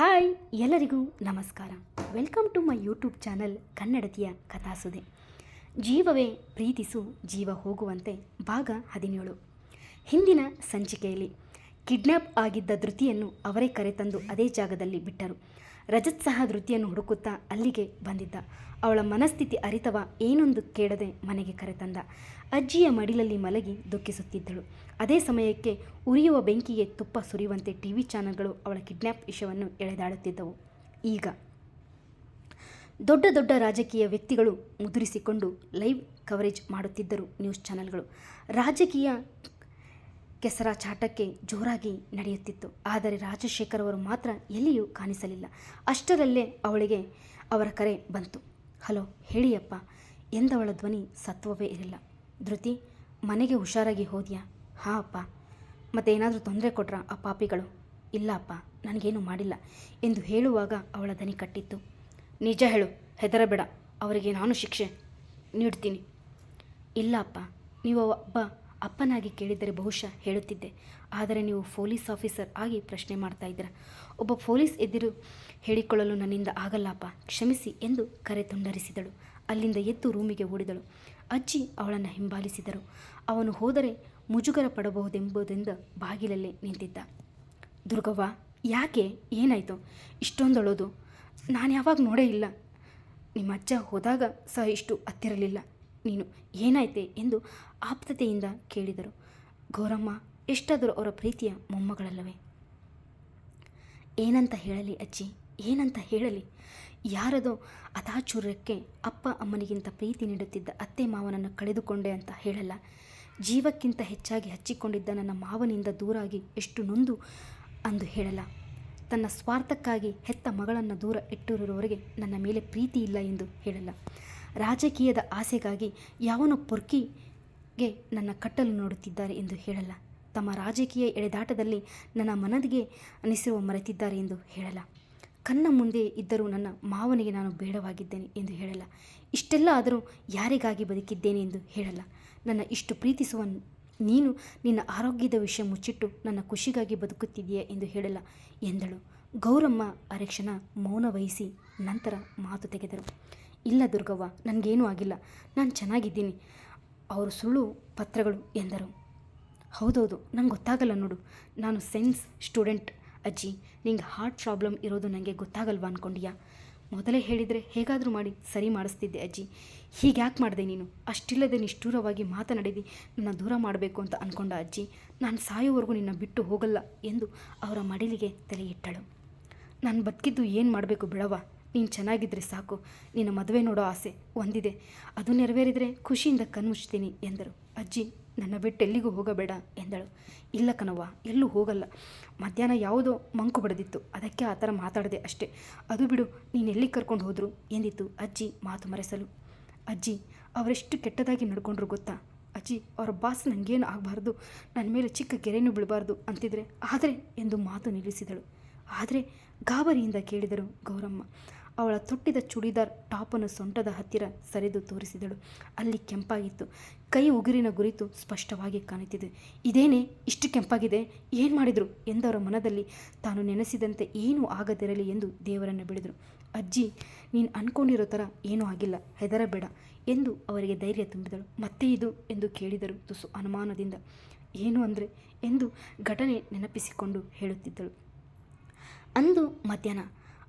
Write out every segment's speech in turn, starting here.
Hi, ಎಲ್ಲರಿಗೂ ನಮಸ್ಕಾರ. Welcome to my YouTube channel ಕನ್ನಡತಿಯ ಕಥಾಸುದೆ. ಜೀವವೇ ಪ್ರೀತಿಸು ಜೀವ ಹೋಗುವಂತೆ ಭಾಗ ಹದಿನೇಳು. ಹಿಂದಿನ ಸಂಚಿಕೆಯಲ್ಲಿ ಕಿಡ್ನ್ಯಾಪ್ ಆಗಿದ್ದ ಧೃತಿಯನ್ನು ಅವರೇ ಕರೆತಂದು ಅದೇ ಜಾಗದಲ್ಲಿ ಬಿಟ್ಟರು. ರಜತ್ ಸಹ ಧೃತಿಯನ್ನು ಹುಡುಕುತ್ತಾ ಅಲ್ಲಿಗೆ ಬಂದಿದ್ದ. ಅವಳ ಮನಸ್ಥಿತಿ ಅರಿತವ ಏನೊಂದು ಕೇಳದೆ ಮನೆಗೆ ಕರೆತಂದ. ಅಜ್ಜಿಯ ಮಡಿಲಲ್ಲಿ ಮಲಗಿ ದುಃಖಿಸುತ್ತಿದ್ದಳು. ಅದೇ ಸಮಯಕ್ಕೆ ಉರಿಯುವ ಬೆಂಕಿಗೆ ತುಪ್ಪ ಸುರಿಯುವಂತೆ ಟಿ ವಿ ಚಾನೆಲ್ಗಳು ಅವಳ ಕಿಡ್ನ್ಯಾಪ್ ವಿಷಯವನ್ನು ಎಳೆದಾಡುತ್ತಿದ್ದವು. ಈಗ ದೊಡ್ಡ ದೊಡ್ಡ ರಾಜಕೀಯ ವ್ಯಕ್ತಿಗಳು ಮುದುರಿಸಿಕೊಂಡು ಲೈವ್ ಕವರೇಜ್ ಮಾಡುತ್ತಿದ್ದರು ನ್ಯೂಸ್ ಚಾನೆಲ್ಗಳು. ರಾಜಕೀಯ ಕೆಸರಾಚಾಟಕ್ಕೆ ಜೋರಾಗಿ ನಡೆಯುತ್ತಿತ್ತು. ಆದರೆ ರಾಜಶೇಖರ್ ಅವರು ಮಾತ್ರ ಎಲ್ಲಿಯೂ ಕಾಣಿಸಲಿಲ್ಲ. ಅಷ್ಟರಲ್ಲೇ ಅವಳಿಗೆ ಅವರ ಕರೆ ಬಂತು. ಹಲೋ, ಹೇಳಿಯಪ್ಪ. ಎಂದವಳ ಧ್ವನಿ ಸತ್ವವೇ ಇರಲಿಲ್ಲ. ಧೃತಿ, ಮನೆಗೆ ಹುಷಾರಾಗಿ ಹೋದ್ಯಾ? ಹಾಂ, ಅಪ್ಪ. ಮತ್ತೇನಾದರೂ ತೊಂದರೆ ಕೊಟ್ರಾ ಆ ಪಾಪಿಗಳು? ಇಲ್ಲ, ಅಪ್ಪ. ನನಗೇನು ಮಾಡಿಲ್ಲ ಎಂದು ಹೇಳುವಾಗ ಅವಳ ದನಿ ಕಟ್ಟಿತ್ತು. ನಿಜ ಹೇಳು. ಹೆದರಬೇಡ. ಅವರಿಗೆ ನಾನು ಶಿಕ್ಷೆ ನೀಡ್ತೀನಿ. ಇಲ್ಲ, ಅಪ್ಪ. ನೀವು ಒಬ್ಬ ಅಪ್ಪನಾಗಿ ಕೇಳಿದರೆ ಬಹುಶಃ ಹೇಳುತ್ತಿದ್ದೆ. ಆದರೆ ನೀವು ಪೊಲೀಸ್ ಆಫೀಸರ್ ಆಗಿ ಪ್ರಶ್ನೆ ಮಾಡ್ತಾ ಇದ್ದೀರ? ಒಬ್ಬ ಪೊಲೀಸ್ ಎದುರು ಹೇಳಿಕೊಳ್ಳಲು ನನ್ನಿಂದ ಆಗಲ್ಲಪ್ಪ, ಕ್ಷಮಿಸಿ ಎಂದು ಕರೆ ತುಂಡರಿಸಿದಳು. ಅಲ್ಲಿಂದ ಎದ್ದು ರೂಮಿಗೆ ಓಡಿದಳು. ಅಜ್ಜಿ ಅವಳನ್ನು ಹಿಂಬಾಲಿಸಿದರು. ಅವನು ಹೋದರೆ ಮುಜುಗರ ಪಡಬಹುದೆಂಬುದರಿಂದ ಬಾಗಿಲಲ್ಲೇ ನಿಂತಿದ್ದ. ದುರ್ಗವ್ವ, ಯಾಕೆ? ಏನಾಯಿತು? ಇಷ್ಟೊಂದಳೋದು? ನಾನು ಯಾವಾಗ ನೋಡೇ ಇಲ್ಲ. ನಿಮ್ಮ ಅಜ್ಜ ಹೋದಾಗ ಸಹ ಇಷ್ಟು ಹತ್ತಿರಲಿಲ್ಲ. ನೀನು ಏನಾಯ್ತೆ ಎಂದು ಆಪ್ತತೆಯಿಂದ ಕೇಳಿದರು. ಗೌರಮ್ಮ, ಎಷ್ಟಾದರೂ ಅವರ ಪ್ರೀತಿಯ ಮೊಮ್ಮಗಳಲ್ಲವೇ? ಏನಂತ ಹೇಳಲಿ ಅಜ್ಜಿ, ಏನಂತ ಹೇಳಲಿ? ಯಾರದೋ ಅತಾಚುರ್ಯಕ್ಕೆ ಅಪ್ಪ ಅಮ್ಮನಿಗಿಂತ ಪ್ರೀತಿ ನೀಡುತ್ತಿದ್ದ ಅತ್ತೆ ಮಾವನನ್ನು ಕಳೆದುಕೊಂಡೆ ಅಂತ ಹೇಳಲ್ಲ. ಜೀವಕ್ಕಿಂತ ಹೆಚ್ಚಾಗಿ ಹಚ್ಚಿಕೊಂಡಿದ್ದ ನನ್ನ ಮಾವನಿಂದ ದೂರಾಗಿ ಎಷ್ಟು ನೊಂದು ಅಂದು ಹೇಳಲ್ಲ. ತನ್ನ ಸ್ವಾರ್ಥಕ್ಕಾಗಿ ಹೆತ್ತ ಮಗಳನ್ನು ದೂರ ಇಟ್ಟಿರುವವರಿಗೆ ನನ್ನ ಮೇಲೆ ಪ್ರೀತಿ ಇಲ್ಲ ಎಂದು ಹೇಳಲ್ಲ. ರಾಜಕೀಯದ ಆಸೆಗಾಗಿ ಯಾವನೋ ಪೊರ್ಕಿಗೆ ನನ್ನ ಕಟ್ಟಲು ನೋಡುತ್ತಿದ್ದಾರೆ ಎಂದು ಹೇಳಲ್ಲ. ತಮ್ಮ ರಾಜಕೀಯ ಎಳೆದಾಟದಲ್ಲಿ ನನ್ನ ಮನದಿಗೆ ಅನಿಸಿರುವ ಮರೆತಿದ್ದಾರೆ ಎಂದು ಹೇಳಲ್ಲ. ಕಣ್ಣ ಮುಂದೆ ಇದ್ದರೂ ನನ್ನ ಮಾವನಿಗೆ ನಾನು ಬೇಡವಾಗಿದ್ದೇನೆ ಎಂದು ಹೇಳಲ್ಲ. ಇಷ್ಟೆಲ್ಲ ಆದರೂ ಯಾರಿಗಾಗಿ ಬದುಕಿದ್ದೇನೆ ಎಂದು ಹೇಳಲ್ಲ. ನನ್ನ ಇಷ್ಟು ಪ್ರೀತಿಸುವ ನೀನು ನಿನ್ನ ಆರೋಗ್ಯದ ವಿಷಯ ಮುಚ್ಚಿಟ್ಟು ನನ್ನ ಖುಷಿಗಾಗಿ ಬದುಕುತ್ತಿದೆಯಾ ಎಂದು ಹೇಳಲ್ಲ ಎಂದಳು. ಗೌರಮ್ಮ ಅರೆಕ್ಷಣ ಮೌನ ವಹಿಸಿ ನಂತರ ಮಾತು ತೆಗೆದರು. ಇಲ್ಲ ದುರ್ಗವ್ವ, ನನಗೇನೂ ಆಗಿಲ್ಲ. ನಾನು ಚೆನ್ನಾಗಿದ್ದೀನಿ. ಅವರು ಸುಳ್ಳು ಪತ್ರಗಳು ಎಂದರು. ಹೌದೌದು, ನಂಗೆ ಗೊತ್ತಾಗಲ್ಲ ನೋಡು. ನಾನು ಸೈನ್ಸ್ ಸ್ಟೂಡೆಂಟ್ ಅಜ್ಜಿ. ನಿಂಗೆ ಹಾರ್ಟ್ ಪ್ರಾಬ್ಲಮ್ ಇರೋದು ನನಗೆ ಗೊತ್ತಾಗಲ್ವಾ ಅಂದ್ಕೊಂಡಿಯಾ ಮೊದಲೇ ಹೇಳಿದರೆ ಹೇಗಾದರೂ ಮಾಡಿ ಸರಿ ಮಾಡಿಸ್ತಿದ್ದೆ ಅಜ್ಜಿ. ಹೀಗೆ ಯಾಕೆ ಮಾಡಿದೆ ನೀನು? ಅಷ್ಟಿಲ್ಲದೆ ನಿಷ್ಠೂರವಾಗಿ ಮಾತನಾಡಿದಿ, ನನ್ನ ದೂರ ಮಾಡಬೇಕು ಅಂತ ಅಂದ್ಕೊಂಡ ಅಜ್ಜಿ. ನಾನು ಸಾಯೋವರೆಗೂ ನಿನ್ನ ಬಿಟ್ಟು ಹೋಗಲ್ಲ ಎಂದು ಅವರ ಮಡಿಲಿಗೆ ತಲೆ ಇಟ್ಟಳು ನಾನು ಬದುಕಿದ್ದು ಏನು ಮಾಡಬೇಕು ಬಿಡವ ನೀನು ಚೆನ್ನಾಗಿದ್ದರೆ ಸಾಕು. ನಿನ್ನ ಮದುವೆ ನೋಡೋ ಆಸೆ ಒಂದಿದೆ. ಅದು ನೆರವೇರಿದರೆ ಖುಷಿಯಿಂದ ಕಣ್ಮುಚ್ತೀನಿ ಎಂದರು. ಅಜ್ಜಿ, ನನ್ನ ಬಿಟ್ಟು ಎಲ್ಲಿಗೂ ಹೋಗಬೇಡ ಎಂದಳು. ಇಲ್ಲ ಕಣವ್ವ, ಎಲ್ಲೂ ಹೋಗಲ್ಲ. ಮಧ್ಯಾಹ್ನ ಯಾವುದೋ ಮಂಕು ಬಡದಿತ್ತು. ಅದಕ್ಕೆ ಆ ಥರ ಮಾತಾಡಿದೆ ಅಷ್ಟೇ. ಅದು ಬಿಡು, ನೀನು ಎಲ್ಲಿ ಕರ್ಕೊಂಡು ಹೋದರು ಎಂದಿತ್ತು ಅಜ್ಜಿ ಮಾತು ಮರೆಸಲು. ಅಜ್ಜಿ, ಅವರೆಷ್ಟು ಕೆಟ್ಟದಾಗಿ ನಡ್ಕೊಂಡ್ರು ಗೊತ್ತಾ? ಅಜ್ಜಿ, ಅವರ ಬಾಸ್ ನನಗೇನು ಆಗಬಾರ್ದು? ನನ್ನ ಮೇಲೆ ಚಿಕ್ಕ ಗೆರೆನೂ ಬಿಡಬಾರ್ದು ಅಂತಿದ್ರೆ ಆದರೆ ಎಂದು ಮಾತು ನಿಲ್ಲಿಸಿದಳು. ಆದರೆ ಗಾಬರಿಯಿಂದ ಕೇಳಿದರು ಗೌರಮ್ಮ. ಅವಳ ತೊಟ್ಟಿದ ಚೂಡಿದಾರ್ ಟಾಪನ್ನು ಸೊಂಟದ ಹತ್ತಿರ ಸರಿದು ತೋರಿಸಿದಳು. ಅಲ್ಲಿ ಕೆಂಪಾಗಿತ್ತು. ಕೈ ಉಗುರಿನ ಗುರಿತು ಸ್ಪಷ್ಟವಾಗಿ ಕಾಣುತ್ತಿದೆ. ಇದೇನೇ? ಇಷ್ಟು ಕೆಂಪಾಗಿದೆ. ಏನು ಮಾಡಿದರು? ಎಂದವರ ಮನದಲ್ಲಿ ತಾನು ನೆನೆಸಿದಂತೆ ಏನೂ ಆಗದಿರಲಿ ಎಂದು ದೇವರನ್ನು ಬಿಡಿದರು. ಅಜ್ಜಿ, ನೀನು ಅನ್ಕೊಂಡಿರೋ ಥರ ಏನೂ ಆಗಿಲ್ಲ. ಹೆದರಬೇಡ ಎಂದು ಅವರಿಗೆ ಧೈರ್ಯ ತುಂಬಿದಳು. ಮತ್ತೆ ಇದು? ಎಂದು ಕೇಳಿದರು ತುಸು ಅನುಮಾನದಿಂದ. ಏನು ಅಂದರೆ? ಎಂದು ಘಟನೆ ನೆನಪಿಸಿಕೊಂಡು ಹೇಳುತ್ತಿದ್ದಳು. ಅಂದು ಮಧ್ಯಾಹ್ನ.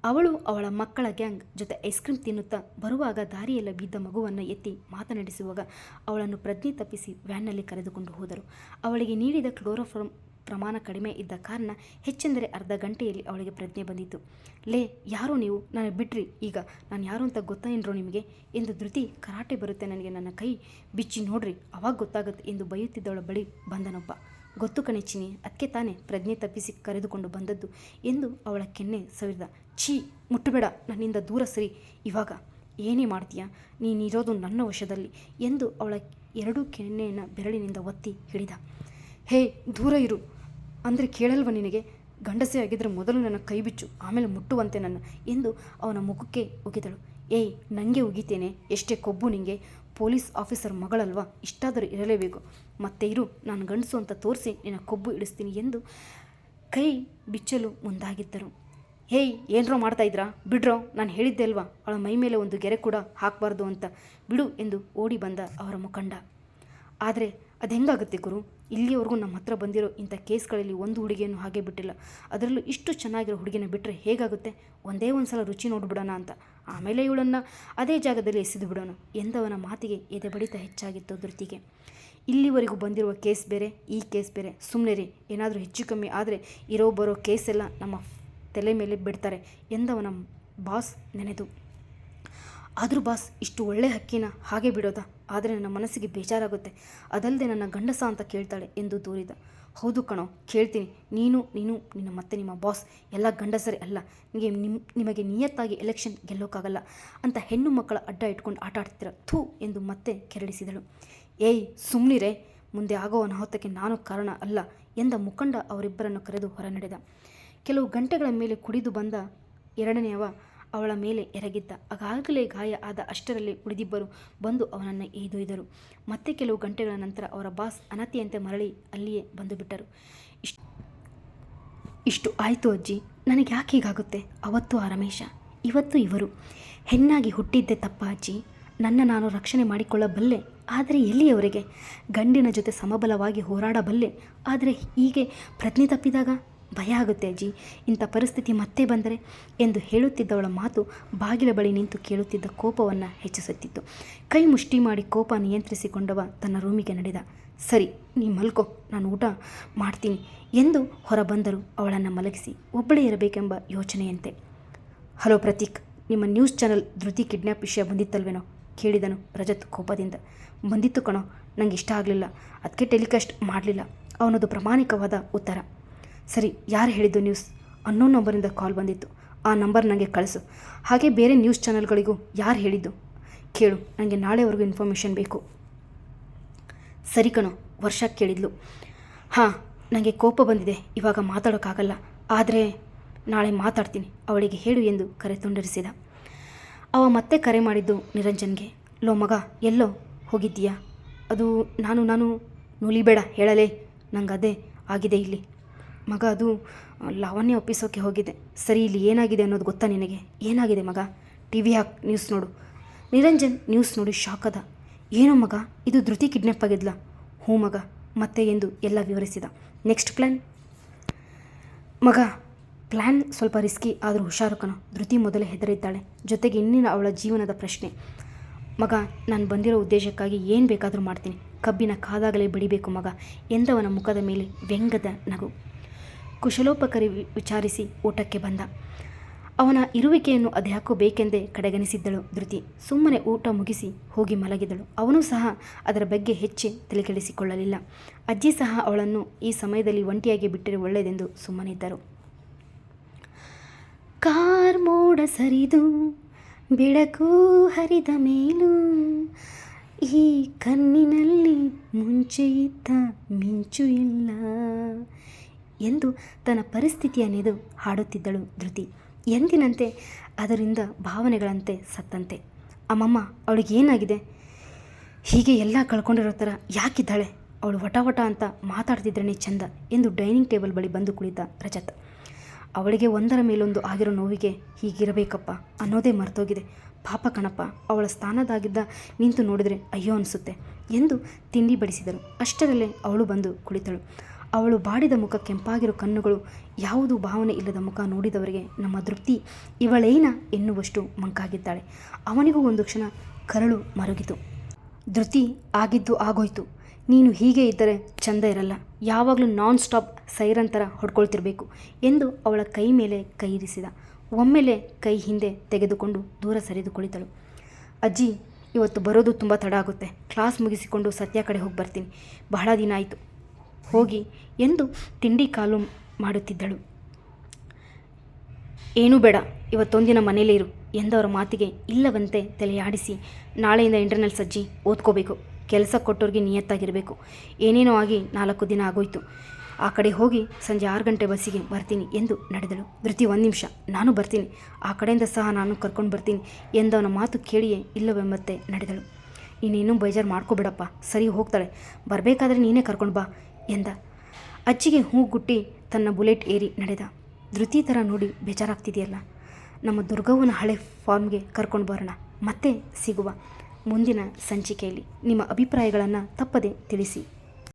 ಅವಳು ಅವಳ ಮಕ್ಕಳ ಗ್ಯಾಂಗ್ ಜೊತೆ ಐಸ್ ಕ್ರೀಮ್ ತಿನ್ನುತ್ತಾ ಬರುವಾಗ ದಾರಿಯಲ್ಲಿ ಬಿದ್ದ ಮಗುವನ್ನು ಎತ್ತಿ ಮಾತನಾಡಿಸುವಾಗ ಅವಳನ್ನು ಪ್ರಜ್ಞೆ ತಪ್ಪಿಸಿ ವ್ಯಾನ್ನಲ್ಲಿ ಕರೆದುಕೊಂಡು ಹೋದರು. ಅವಳಿಗೆ ನೀಡಿದ ಕ್ಲೋರೋಫಾರ್ಮ್ ಪ್ರಮಾಣ ಕಡಿಮೆ ಇದ್ದ ಕಾರಣ ಹೆಚ್ಚೆಂದರೆ ಅರ್ಧ ಗಂಟೆಯಲ್ಲಿ ಅವಳಿಗೆ ಪ್ರಜ್ಞೆ ಬಂದಿತ್ತು. ಲೇ, ಯಾರೋ ನೀವು? ನಾನು ಬಿಟ್ರಿ. ಈಗ ನಾನು ಯಾರು ಅಂತ ಗೊತ್ತಾಯಿನ್ರೋ ನಿಮಗೆ? ಎಂದು ಧೃತಿ ಕರಾಟೆ ಬರುತ್ತೆ ನನಗೆ ನನ್ನ ಕೈ ಬಿಚ್ಚಿ, ನೋಡ್ರಿ, ಅವಾಗ ಗೊತ್ತಾಗುತ್ತೆ ಎಂದು ಬೈಯುತ್ತಿದ್ದವಳ ಬಳಿ ಬಂದನೊಬ್ಬ. ಗೊತ್ತು ಕಣಿಚಿನಿ ಅದಕ್ಕೆ ತಾನೇ ಪ್ರಜ್ಞೆ ತಪ್ಪಿಸಿ ಕರೆದುಕೊಂಡು ಬಂದದ್ದು ಎಂದು ಅವಳ ಕೆನ್ನೆ ಸವಿದ. ಛೀ, ಮುಟ್ಟಬೇಡ, ನನ್ನಿಂದ ದೂರ ಸರಿ. ಇವಾಗ ಏನೇ ಮಾಡ್ತೀಯಾ? ನೀನಿರೋದು ನನ್ನ ವಶದಲ್ಲಿ ಎಂದು ಅವಳ ಎರಡೂ ಕೆನ್ನೆಯನ್ನು ಬೆರಳಿನಿಂದ ಒತ್ತಿ ಹಿಡಿದ ಹೇ, ದೂರ ಇರು. ಅಂದರೆ ಕೇಳಲ್ವ ನಿನಗೆ? ಗಂಡಸೆ ಆಗಿದ್ದರೆ ಮೊದಲು ನನ್ನ ಕೈ ಬಿಚ್ಚು, ಆಮೇಲೆ ಮುಟ್ಟುವಂತೆ ನನ್ನ ಎಂದು ಅವನ ಮುಖಕ್ಕೆ ಉಗಿದಳು ಏಯ್ ನನಗೆ ಉಗಿತೇನೆ, ಎಷ್ಟೇ ಕೊಬ್ಬು ನಿಂಗೆ. ಪೊಲೀಸ್ ಆಫೀಸರ್ ಮಗಳಲ್ವಾ? ಇಷ್ಟಾದರೂ ಇರಲೇಬೇಕು. ಮತ್ತೆ ಇರು, ನಾನು ಗಂಡಸು ಅಂತ ತೋರಿಸಿ ನಿನ್ನ ಕೊಬ್ಬು ಇಡಿಸ್ತೀನಿ ಎಂದು ಕೈ ಬಿಚ್ಚಲು ಮುಂದಾಗಿದ್ದರು. ಹೇಯ್, ಏನರೋ ಮಾಡ್ತಾ ಇದ್ರಾ? ಬಿಡ್ರೋ, ನಾನು ಹೇಳಿದ್ದೆ ಅಲ್ವಾ? ಅವಳ ಮೈ ಮೇಲೆ ಒಂದು ಗೆರೆ ಕೂಡ ಹಾಕಬಾರ್ದು ಅಂತ. ಬಿಡು ಎಂದು ಓಡಿ ಬಂದ ಅವರ ಮುಖಂಡ. ಆದರೆ ಅದು ಹೆಂಗಾಗುತ್ತೆ ಗುರು? ಇಲ್ಲಿಯವರೆಗೂ ನಮ್ಮ ಹತ್ರ ಬಂದಿರೋ ಇಂಥ ಕೇಸ್ಗಳಲ್ಲಿ ಒಂದು ಹುಡುಗಿಯನ್ನು ಹಾಗೆ ಬಿಟ್ಟಿಲ್ಲ. ಅದರಲ್ಲೂ ಇಷ್ಟು ಚೆನ್ನಾಗಿರೋ ಹುಡುಗಿನ ಬಿಟ್ಟರೆ ಹೇಗಾಗುತ್ತೆ? ಒಂದೇ ಒಂದು ಸಲ ರುಚಿ ನೋಡಿಬಿಡೋಣ ಅಂತ. ಆಮೇಲೆ ಇವಳನ್ನು ಅದೇ ಜಾಗದಲ್ಲಿ ಎಸೆದು ಬಿಡೋಣ ಎಂದವನ ಮಾತಿಗೆ ಎದೆ ಬಡಿತ ಹೆಚ್ಚಾಗಿತ್ತು ಧೃತಿಗೆ. ಇಲ್ಲಿವರೆಗೂ ಬಂದಿರುವ ಕೇಸ್ ಬೇರೆ, ಈ ಕೇಸ್ ಬೇರೆ. ಸುಮ್ಮನೆ ರೀ ಏನಾದರೂ ಹೆಚ್ಚು ಕಮ್ಮಿ ಆದರೆ ಇರೋ ಬರೋ ಕೇಸೆಲ್ಲ ನಮ್ಮ ತಲೆ ಮೇಲೆ ಬಿಡ್ತಾರೆ ಎಂದವನ ಬಾಸ್ ನೆನೆದು. ಆದರೂ ಬಾಸ್, ಇಷ್ಟು ಒಳ್ಳೆ ಹಕ್ಕಿನ ಹಾಗೆ ಬಿಡೋದ? ಆದರೆ ನನ್ನ ಮನಸ್ಸಿಗೆ ಬೇಜಾರಾಗುತ್ತೆ. ಅದಲ್ಲದೆ ನನ್ನ ಗಂಡಸ ಅಂತ ಕೇಳ್ತಾಳೆ ಎಂದು ದೂರಿದ. ಹೌದು ಕಣೋ, ಕೇಳ್ತೀನಿ. ನೀನು ನೀನು ನಿನ್ನ ಮತ್ತೆ ನಿಮ್ಮ ಬಾಸ್. ಎಲ್ಲ ಗಂಡಸರೇ ಅಲ್ಲ. ನಿಮಗೆ ನಿಮ್, ನಿಮಗೆ ನಿಯತ್ತಾಗಿ ಎಲೆಕ್ಷನ್ ಗೆಲ್ಲೋಕ್ಕಾಗಲ್ಲ ಅಂತ ಹೆಣ್ಣು ಮಕ್ಕಳ ಅಡ್ಡ ಇಟ್ಕೊಂಡು ಆಟ ಆಡ್ತೀರ. ಥೂ ಎಂದು ಮತ್ತೆ ಕೆರಳಿಸಿದಳು ಏಯ್ ಸುಮ್ಮನಿರೇ ಮುಂದೆ ಆಗೋ ಅನಾಹುತಕ್ಕೆ ನಾನು ಕಾರಣ ಅಲ್ಲ ಎಂದ ಮುಖಂಡ ಅವರಿಬ್ಬರನ್ನು ಕರೆದು ಹೊರ ನಡೆದ ಕೆಲವು ಗಂಟೆಗಳ ಮೇಲೆ ಕುಡಿದು ಬಂದ ಎರಡನೆಯವ ಅವಳ ಮೇಲೆ ಎರಗಿದ್ದ. ಆಗಾಗಲೇ ಗಾಯ ಆದ ಅಷ್ಟರಲ್ಲಿ ಉಳಿದಿಬ್ಬರು ಬಂದು ಅವನನ್ನು ಈದೊಯ್ದರು ಮತ್ತೆ ಕೆಲವು ಗಂಟೆಗಳ ನಂತರ ಅವರ ಬಾಸ್ ಅನತಿಯಂತೆ ಮರಳಿ ಅಲ್ಲಿಯೇ ಬಂದು ಬಿಟ್ಟರು ಇಷ್ಟು ಇಷ್ಟು ಆಯಿತು ಅಜ್ಜಿ. ನನಗೆ ಯಾಕೆ ಹೀಗಾಗುತ್ತೆ? ಅವತ್ತು ಆ ರಮೇಶ, ಇವತ್ತು ಇವರು. ಹೆಣ್ಣಾಗಿ ಹುಟ್ಟಿದ್ದೆ ತಪ್ಪ ಅಜ್ಜಿ. ನನ್ನ ನಾನು ರಕ್ಷಣೆ ಮಾಡಿಕೊಳ್ಳಬಲ್ಲೆ, ಆದರೆ ಎಲ್ಲಿಯವರೆಗೆ? ಗಂಡಿನ ಜೊತೆ ಸಮಬಲವಾಗಿ ಹೋರಾಡಬಲ್ಲೆ, ಆದರೆ ಹೀಗೆ ಪ್ರಜ್ಞೆ ತಪ್ಪಿದಾಗ? ಭಯ ಆಗುತ್ತೆ ಅಜ್ಜಿ. ಇಂಥ ಪರಿಸ್ಥಿತಿ ಮತ್ತೆ ಬಂದರೆ ಎಂದು ಹೇಳುತ್ತಿದ್ದವಳ ಮಾತು ಬಾಗಿಲ ಬಳಿ ನಿಂತು ಕೇಳುತ್ತಿದ್ದ ಕೋಪವನ್ನು ಹೆಚ್ಚಿಸುತ್ತಿತ್ತು. ಕೈ ಮುಷ್ಟಿ ಮಾಡಿ ಕೋಪ ನಿಯಂತ್ರಿಸಿಕೊಂಡವ ತನ್ನ ರೂಮಿಗೆ ನಡೆದ. ಸರಿ, ನೀ ಮಲ್ಕೋ, ನಾನು ಊಟ ಮಾಡ್ತೀನಿ ಎಂದು ಹೊರಬಂದರು ಅವಳನ್ನು ಮಲಗಿಸಿ. ಒಬ್ಬಳೇ ಇರಬೇಕೆಂಬ ಯೋಚನೆಯಂತೆ. ಹಲೋ ಪ್ರತೀಕ್, ನಿಮ್ಮ ನ್ಯೂಸ್ ಚಾನಲ್ ಧೃತಿ ಕಿಡ್ನ್ಯಾಪ್ ವಿಷಯ ಬಂದಿತ್ತಲ್ವೇನೋ? ಕೇಳಿದನು ರಜತ್ ಕೋಪದಿಂದ. ಬಂದಿತ್ತು ಕಣೋ ನನಗೆ ಇಷ್ಟ ಆಗಲಿಲ್ಲ. ಅದಕ್ಕೆ ಟೆಲಿಕಾಸ್ಟ್ ಮಾಡಲಿಲ್ಲ. ಅವನದು ಪ್ರಾಮಾಣಿಕವಾದ ಉತ್ತರ. ಸರಿ, ಯಾರು ಹೇಳಿದ್ದು ನ್ಯೂಸ್ ಅನ್ನೋ ನಂಬರಿಂದ ಕಾಲ್ ಬಂದಿತ್ತು. ಆ ನಂಬರ್ ನನಗೆ ಕಳಿಸು. ಹಾಗೆ ಬೇರೆ ನ್ಯೂಸ್ ಚಾನಲ್ಗಳಿಗೂ ಯಾರು ಹೇಳಿದ್ದು? ಕೇಳು ನನಗೆ ನಾಳೆವರೆಗೂ ಇನ್ಫಾರ್ಮೇಷನ್ ಬೇಕು. ಸರಿ ಕಣೋ, ವರ್ಷ ಕೇಳಿದ್ಲು. ಹಾಂ ನನಗೆ ಕೋಪ ಬಂದಿದೆ, ಇವಾಗ ಮಾತಾಡೋಕ್ಕಾಗಲ್ಲ. ಆದರೆ ನಾಳೆ ಮಾತಾಡ್ತೀನಿ, ಅವಳಿಗೆ ಹೇಳು ಎಂದು ಕರೆ ತುಂಡರಿಸಿದ. ಅವ ಮತ್ತೆ ಕರೆ ಮಾಡಿದ್ದು ನಿರಂಜನ್ಗೆ. ಲೋ ಮಗ, ಎಲ್ಲೋ ಹೋಗಿದ್ದೀಯಾ? ಅದು ನಾನು ನಾನು ನುಲಿಬೇಡ, ಹೇಳಲೇ. ನಂಗೆ ಅದೇ ಆಗಿದೆ ಇಲ್ಲಿ. ಮಗ, ಅದು ಲಾವಣ್ಯ ಒಪ್ಪಿಸೋಕೆ ಹೋಗಿದೆ. ಸರಿ, ಇಲ್ಲಿ ಏನಾಗಿದೆ ಅನ್ನೋದು ಗೊತ್ತಾ ನಿನಗೆ? ಏನಾಗಿದೆ ಮಗ? ಟಿ ವಿ ಹಾಕ್, ನ್ಯೂಸ್ ನೋಡು. ನಿರಂಜನ್, ನ್ಯೂಸ್ ನೋಡಿ ಶಾಕ್ ಅದ. ಏನೋ ಮಗ, ಇದು ಧೃತಿ ಕಿಡ್ನಾಪ್ ಆಗಿದ್ಲ. ಹ್ಞೂ ಮಗ, ಮತ್ತೆ ಎಂದು ಎಲ್ಲ ವಿವರಿಸಿದ. ನೆಕ್ಸ್ಟ್ ಪ್ಲ್ಯಾನ್ ಮಗ ಪ್ಲ್ಯಾನ್ ಸ್ವಲ್ಪ ರಿಸ್ಕಿ ಆದರೂ ಹುಷಾರು ಕಣ. ಧೃತಿ ಮೊದಲೇ ಹೆದರಿದ್ದಾಳೆ. ಜೊತೆಗೆ ಇನ್ನಿನ ಅವಳ ಜೀವನದ ಪ್ರಶ್ನೆ. ಮಗ, ನಾನು ಬಂದಿರೋ ಉದ್ದೇಶಕ್ಕಾಗಿ ಏನು ಬೇಕಾದರೂ ಮಾಡ್ತೀನಿ. ಕಬ್ಬಿನ ಕಾದಾಗಲೇ ಬಡಿಬೇಕು ಮಗ. ಎಂದವನ ಮುಖದ ಮೇಲೆ ವ್ಯಂಗದ ನಗು. ಕುಶಲೋಪಕರಿ ವಿಚಾರಿಸಿ ಊಟಕ್ಕೆ ಬಂದ. ಅವನ ಇರುವಿಕೆಯನ್ನು ಅದ್ಯಾಕೋ ಬೇಕೆಂದೇ ಕಡೆಗಣಿಸಿದ್ದಳು ಧೃತಿ. ಸುಮ್ಮನೆ ಊಟ ಮುಗಿಸಿ ಹೋಗಿ ಮಲಗಿದಳು. ಅವನು ಸಹ ಅದರ ಬಗ್ಗೆ ಹೆಚ್ಚೆ ತಲೆಕೆಡಿಸಿಕೊಳ್ಳಲಿಲ್ಲ. ಅಜ್ಜಿ ಸಹ ಅವಳನ್ನು ಈ ಸಮಯದಲ್ಲಿ ಒಂಟಿಯಾಗಿ ಬಿಟ್ಟರೆ ಒಳ್ಳೆಯದೆಂದು ಸುಮ್ಮನಿದ್ದರು. ಕಾರ್ ಮೋಡ ಸರಿದು, ಬೆಳಕು ಹರಿದ ಮೇಲೂ, ಈ ಕಣ್ಣಿನಲ್ಲಿ ಮುಂಚೆ ಇದ್ದ ಮಿಂಚು ಇಲ್ಲ. ಎಂದು ತನ್ನ ಪರಿಸ್ಥಿತಿಯನ್ನೆದು ಹಾಡುತ್ತಿದ್ದಳು ಧೃತಿ. ಎಂದಿನಂತೆ ಅದರಿಂದ ಭಾವನೆಗಳಂತೆ ಸತ್ತಂತೆ. ಅಮ್ಮಮ್ಮ, ಅವಳಿಗೆ ಏನಾಗಿದೆ? ಹೀಗೆ ಎಲ್ಲ ಕಳ್ಕೊಂಡಿರೋ ಥರ ಯಾಕಿದ್ದಾಳೆ? ಅವಳು ವಟ ವಟ ಅಂತ ಮಾತಾಡ್ತಿದ್ರೇ ಚಂದ ಎಂದು ಡೈನಿಂಗ್ ಟೇಬಲ್ ಬಳಿ ಬಂದು ಕುಳಿತ ರಜತ್. ಅವಳಿಗೆ ಒಂದರ ಮೇಲೊಂದು ಆಗಿರೋ ನೋವಿಗೆ ಹೀಗಿರಬೇಕಪ್ಪ ಅನ್ನೋದೇ ಮರ್ತೋಗಿದೆ. ಪಾಪ ಕಣಪ್ಪ, ಅವಳ ಸ್ಥಾನದಾಗಿದ್ದ ನಿಂತು ನೋಡಿದರೆ ಅಯ್ಯೋ ಅನಿಸುತ್ತೆ ಎಂದು ತಿಂಡಿ ಬಡಿಸಿದರು. ಅಷ್ಟರಲ್ಲೇ ಅವಳು ಬಂದು ಕುಳಿತಳು. ಅವಳು ಬಾಡಿದ ಮುಖ ಕೆಂಪಾಗಿರೋ ಕಣ್ಣುಗಳು ಯಾವುದೂ ಭಾವನೆ ಇಲ್ಲದ ಮುಖ ನೋಡಿದವರಿಗೆ ನಮ್ಮ ತೃಪ್ತಿ ಇವಳೇನ ಎನ್ನುವಷ್ಟು ಮಂಕಾಗಿದ್ದಾಳೆ. ಅವನಿಗೂ ಒಂದು ಕ್ಷಣ ಕರಳು ಮರುಗಿತು. ಧೃತಿ ಆಗಿದ್ದು ಆಗೋಯ್ತು. ನೀನು ಹೀಗೆ ಇದ್ದರೆ ಚಂದ ಇರಲ್ಲ. ಯಾವಾಗಲೂ ನಾನ್ ಸ್ಟಾಪ್ ಸೈರನ್ ಥರ ಹೊಡ್ಕೊಳ್ತಿರ್ಬೇಕು ಎಂದು ಅವಳ ಕೈ ಮೇಲೆ ಕೈ ಇರಿಸಿದ. ಒಮ್ಮೆಲೆ ಕೈ ಹಿಂದೆ ತೆಗೆದುಕೊಂಡು ದೂರ ಸರಿದು ಕುಳಿತಳು. ಅಜ್ಜಿ, ಇವತ್ತು ಬರೋದು ತುಂಬ ತಡ ಆಗುತ್ತೆ. ಕ್ಲಾಸ್ ಮುಗಿಸಿಕೊಂಡು ಸತ್ಯ ಕಡೆ ಹೋಗಿ ಬರ್ತೀನಿ. ಬಹಳ ದಿನ ಆಯಿತು. ಹೋಗಿ ಎಂದು ತಿಂಡಿ ಕಾಲು ಮಾಡುತ್ತಿದ್ದಳು. ಏನೂ ಬೇಡ, ಇವತ್ತೊಂದಿನ ಮನೇಲೇ ಇರು ಎಂದವರ ಮಾತಿಗೆ ಇಲ್ಲವಂತೆ ತಲೆಯಾಡಿಸಿ, ನಾಳೆಯಿಂದ ಇಂಟರ್ನಲ್ ಸಜ್ಜಿ ಓದ್ಕೋಬೇಕು, ಕೆಲಸ ಕೊಟ್ಟೋರಿಗೆ ನಿಯತ್ತಾಗಿರಬೇಕು. ಏನೇನೋ ಆಗಿ ನಾಲ್ಕು ದಿನ ಆಗೋಯ್ತು. ಆ ಕಡೆ ಹೋಗಿ ಸಂಜೆ ಆರು ಗಂಟೆ ಬಸ್ಸಿಗೆ ಬರ್ತೀನಿ ಎಂದು ನಡೆದಳು. ಧೃತಿ, ಒಂದು ನಿಮಿಷ, ನಾನು ಬರ್ತೀನಿ. ಆ ಕಡೆಯಿಂದ ಸಹ ನಾನು ಕರ್ಕೊಂಡು ಬರ್ತೀನಿ ಎಂದವನ ಮಾತು ಕೇಳಿಯೇ ಇಲ್ಲವೆಂಬತ್ತೆ ನಡೆದಳು. ನೀನೇನೂ ಬೇಜಾರು ಮಾಡ್ಕೋಬೇಡಪ್ಪ, ಸರಿ ಹೋಗ್ತಾಳೆ. ಬರಬೇಕಾದ್ರೆ ನೀನೇ ಕರ್ಕೊಂಡು ಬಾ ಎಂದ. ಅಜ್ಜಿಗೆ ಹೂ ಗುಟ್ಟಿ ತನ್ನ ಬುಲೆಟ್ ಏರಿ ನಡೆದ. ಧೃತಿ ಥರ ನೋಡಿ ಬೇಜಾರಾಗ್ತಿದೆಯಲ್ಲ. ನಮ್ಮ ದುರ್ಗವ್ವನ ಹಳೆ ಫಾರ್ಮ್ಗೆ ಕರ್ಕೊಂಡು ಬರೋಣ. ಮತ್ತೆ ಸಿಗುವ ಮುಂದಿನ ಸಂಚಿಕೆಯಲ್ಲಿ ನಿಮ್ಮ ಅಭಿಪ್ರಾಯಗಳನ್ನು ತಪ್ಪದೆ ತಿಳಿಸಿ.